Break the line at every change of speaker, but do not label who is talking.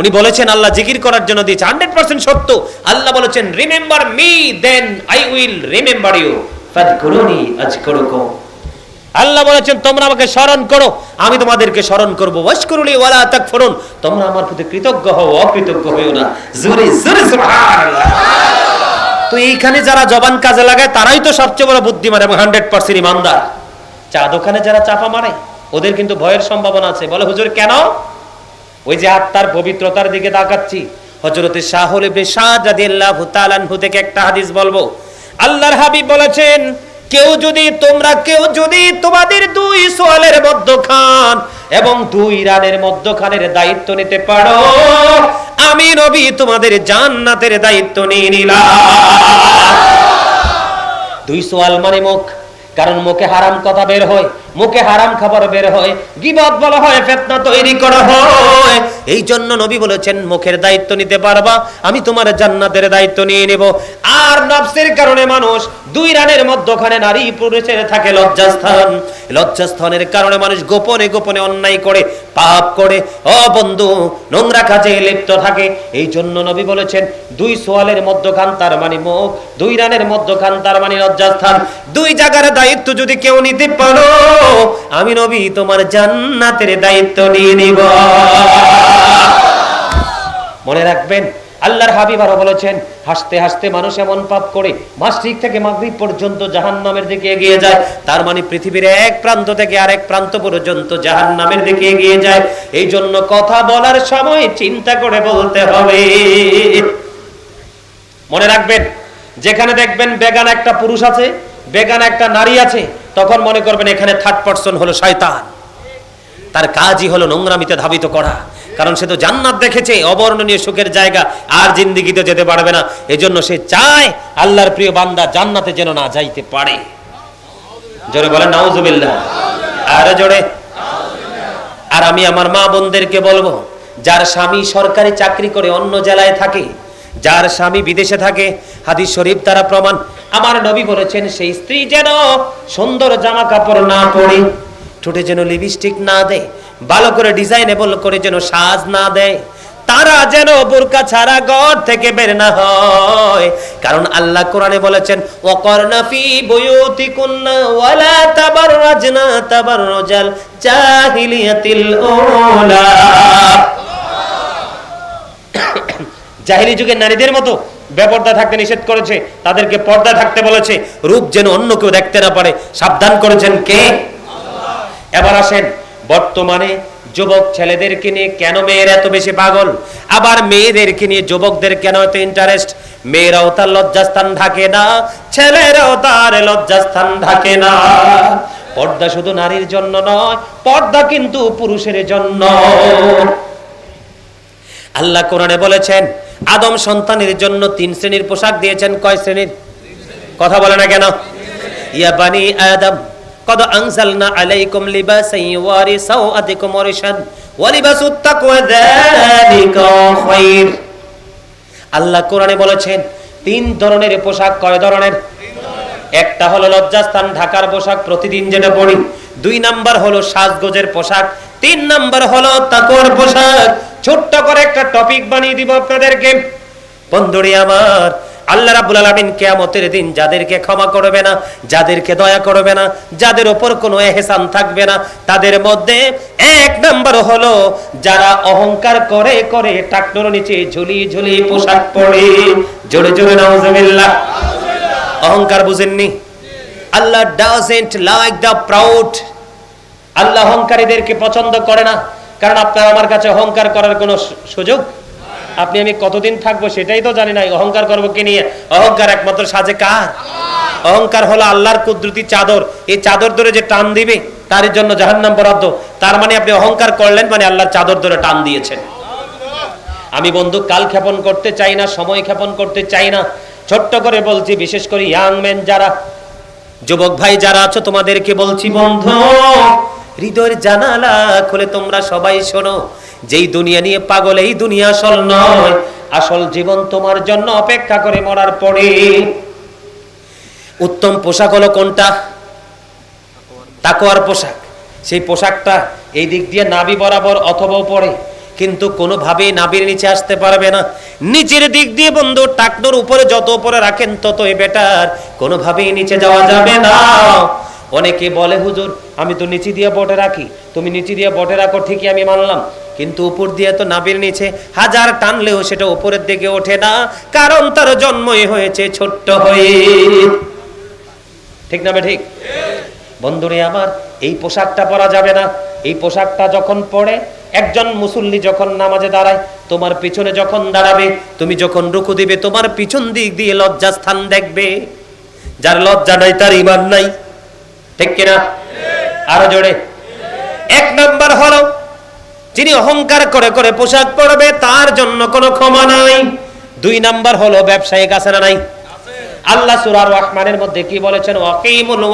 উনি বলেছেন, আল্লাহ জিকির করার জন্য দিয়েছে। হান্ড্রেড পার্সেন্ট সত্য। আল্লাহ বলেছেন remember me then I will remember you ফাদকুরুনি আজকুরুকুম। আল্লাহ বলেছেন, তোমরা আমাকে স্মরণ করো। আমি তোমাদেরকে স্মরণ করব। ওয়াশকুরুলি ওয়ালা তাকফুরুন। তোমরা আমার প্রতি কৃতজ্ঞ হও, অকৃতজ্ঞ হইও না। জোরে জোরে, সুবহানাল্লাহ। তো এইখানে যারা জবান কাজে লাগায়, তারাই তো সবচেয়ে বড় বুদ্ধিমান এবং হান্ড্রেড পার্সেন্ট ইমানদার। চা দোকানে যারা চাপা মারে, ওদের কিন্তু ভয়ের সম্ভাবনা আছে। বলে, হুজুর, কেন? ওই যে আত্মার পবিত্রতার দিকে তাকাচ্ছি হজরতে শাহুল ইবনে শাহ রাদিয়াল্লাহু তাআলা আনহু থেকে একটা হাদিস বলব। আল্লাহর হাবিব বলেছেন, কেউ যদি তোমরা, কেউ যদি তোমাদের দুই সোয়ালের মধ্যখান এবং দুই রানের মধ্যখানের দায়িত্ব নিতে পারো, আমি নবী তোমাদের জান্নাতের দায়িত্ব নিয়ে নিলাম। দুই সোয়াল মানে মুখ, কারণ মুখে হারাম কথা বের হয়। মুখে হারাম খাবার বের হয়, গিবত বলা হয়, ফেতনা তৈরি করা হয়। এই জন্য নবী বলেছেন, মুখের দায়িত্ব নিতে পারবা, আমি তোমার জান্নাতের দায়িত্ব নিয়ে নেব। আর নফসের কারণে মানুষ দুই রানের মধ্যখানে নারী পুরুষের থাকে লজ্জাস্থান। লজ্জাস্থানের কারণে মানুষ গোপনে গোপনে অন্যায় করে, পাপ করে। ও বন্ধু, নোংরা কাজে লিপ্ত থাকে। এই জন্য নবী বলেছেন, দুই সোয়ালের মধ্যখান তার মানে মুখ, দুই রানের মধ্যখান তার মানে লজ্জাস্থান। দুই জায়গার দায়িত্ব যদি কেউ নিতে পারো, আমি নবী তোমার জান্নাতের দায়িত্ব নিয়ে নিব। মনে রাখবেন, আল্লাহর হাবিব আরও বলেছেন, হাসতে হাসতে মানুষ এমন পাপ করে মাসিক থেকে মাগরিব পর্যন্ত জাহান্নামের দিকে এগিয়ে যায়। তার মানে পৃথিবীর এক প্রান্ত থেকে আরেক প্রান্ত পর্যন্ত জাহান্নামের দিকে এগিয়ে যায়। এই জন্য কথা বলার সময় চিন্তা করে বলতে হবে। মনে রাখবেন, যেখানে দেখবেন বেগান একটা পুরুষ আছে বেগান একটা নারী আছে, তখন মনে করবেন এখানে থার্ড পার্সন হলো শয়তান। তার কাজই হলো নোংরামিতে ধাবিত করা। কারণ সে তো জান্নাত দেখেছে, অবর্ণনীয় সুখের জায়গা, আর জিন্দিগিতে যেতে পারবে না। এজন্য সে চায় আল্লাহর প্রিয় বান্দা জান্নাতে যেন না যাইতে পারে। জোরে বলেন, নাউজুবিল্লাহ। আরে জোরে। আর আমি আমার মা বোনদেরকে বলব, যার স্বামী সরকারি চাকরি করে অন্য জেলায় থাকে, যার স্বামী বিদেশে থাকে, হাদিস শরীফ তারা প্রমাণ আমার নবী বলেছেন, সেই স্ত্রী যেন সুন্দর জামা কাপড় না পরে, ঠোঁটে যেন লিপস্টিক না দেয়, ভালো করে ডিজাইনেবল করে যেন সাজ না দেয়, তারা যেন বোরকা ছাড়া ঘর থেকে বের না হয়। কারণ আল্লাহ কোরআনে বলেছেন, ওয়াকরনা ফি বুয়ুতিকুন্না ওয়ালা তাবাররাজনা তাবাররুজাল জাহিলিয়াতিল উলা। জাহিলি যুগের নারীদের মতো বেপর্দা থাকতে নিষেধ করেছে, তাদেরকে পর্দা থাকতে বলেছে, রূপ যেন অন্য কেউ দেখতে না পারে। সাবধান করেছেন কে? এবার আসেন, বর্তমানে যুবক ছেলেদেরকে নিয়ে কেন মেয়ের এত বেশি পাগল? আবার মেয়েদেরকে নিয়ে যুবকদের কেন এত ইন্টারেস্ট মেয়েরাও তার লজ্জাস্থান ঢাকে না, ছেলেরাও তার লজ্জাস্থান ঢাকে না। পর্দা শুধু নারীর জন্য নয়, পর্দা কিন্তু পুরুষের জন্য। আল্লাহ কোরআনে বলেছেন আদম সন্তানের জন্য তিন শ্রেণির পোশাক দিয়েছেন। কয় শ্রেণির? কথা বলে না কেন? ইয়া বানি আদম আনজালনা আলাইকুম লিবাসান ইউয়ারি সাওআতিকুম ওয়ারিশান ওয়া লিবাসুত তাকওয়া যালিকা খায়র আল্লাহ কোরআনে বলেছেন, তিন ধরনের পোশাক কয় ধরনের? একটা হলো লজ্জাস্থান, ঢাকার পোশাক, প্রতিদিন যেটা পরি। দুই নাম্বার হলো সাজগোজের পোশাক তিন নাম্বার হলো তাকওয়ার পোশাক। ছোট্ট করে একটা টপিক বানিয়ে দিব আপনাদেরকে। বন্ধুরি আমার, আল্লাহ রাব্বুল আলামিন কিয়ামতের দিন যাদেরকে ক্ষমা করবে না, যাদেরকে দয়া করবে না, যাদের ওপর কোনো এহসান থাকবে না, তাদের মধ্যে এক নাম্বার হলো যারা অহংকার করে করে টাকনোর নিচে ঝুলি ঝুলি পোশাক পরে। জোরে জোরে নাউজুবিল্লাহ। অহংকার বুঝেননি? আল্লাহ ডাজেন্ট লাইক দ্য প্রাউড আল্লাহ অহংকারীদেরকে পছন্দ করে না। কারণ আপনার আমার কাছে অহংকার করার কোনো সুযোগ? আপনি আমি কতদিন থাকব সেটাই তো জানি না। অহংকার করব কি নিয়ে? অহংকার একমাত্র সাজে কার? অহংকার হলো আল্লাহর কুদরতি চাদর। এই চাদর ধরে যে টান দিবে, তার জন্য জাহান্নাম বরাদ্দ। তার মানে আপনি অহংকার করলেন মানে আল্লাহর চাদর ধরে টান দিয়েছেন। আমি বন্ধু, কাল ক্ষেপণ করতে চাই না, সময় ক্ষেপণ করতে চাই না। ছোট্ট করে বলছি, বিশেষ করে ইয়াং ম্যান যারা, যুবক ভাই যারা আছো, তোমাদেরকে বলছি, বন্ধু হৃদয়ের জানালা খুলে তোমরা সবাই শোনো, যেই দুনিয়া নিয়ে পাগল, এই দুনিয়া আসল নয়। আসল জীবন তোমার জন্য অপেক্ষা করে মরার পরে। উত্তম পোশাক হলো কোনটা? তাকোয়ার পোশাক। সেই পোশাকটা এই দিক দিয়ে নাবি বরাবর অথবা পরে কিন্তু কোনোভাবেই নাবির নিচে আসতে পারবে না। নিচের দিক দিয়ে বন্ধু, টাকনোর উপরে যত উপরে রাখেন ততই বেটার কোনোভাবেই নিচে যাওয়া যাবে না। অনেকে বলে, হুজুর, আমি তো নিচে দিয়ে বটে রাখি। তুমি নিচে দিয়ে বটে রাখো, ঠিকই আমি মানলাম। কিন্তু উপর দিয়ে তো নাবির নিচে হাজার টানলেও সেটা উপরের দিকে ওঠে না। কারণ তার জন্মই হয়েছে ছোট্ট হয়ে। ঠিক না ঠিক? বন্ধুরে আমার, এই পোশাকটা পরা যাবে না। এই পোশাকটা যখন পরে, একজন মুসল্লি যখন নামাজে দাঁড়ায়, তোমার পিছনে যখন দাঁড়াবে, তুমি যখন রুকু দিবে, তোমার পিছন দিক দিয়ে লজ্জাস্থান দেখবে। যার লজ্জা নাই তার ইমান নাই। ঠিক কিনা? আরও জোরে। এক নাম্বার হলো, যিনি অহংকার করে করে পোশাক পরবে, তার জন্য কোনো ক্ষমা নাই। দুই নাম্বার হলো, ব্যবসায়িক আছে না নাই? আল্লাহ সুরার রহমানের মধ্যে কি বলেছেন? ওয়াকিমুল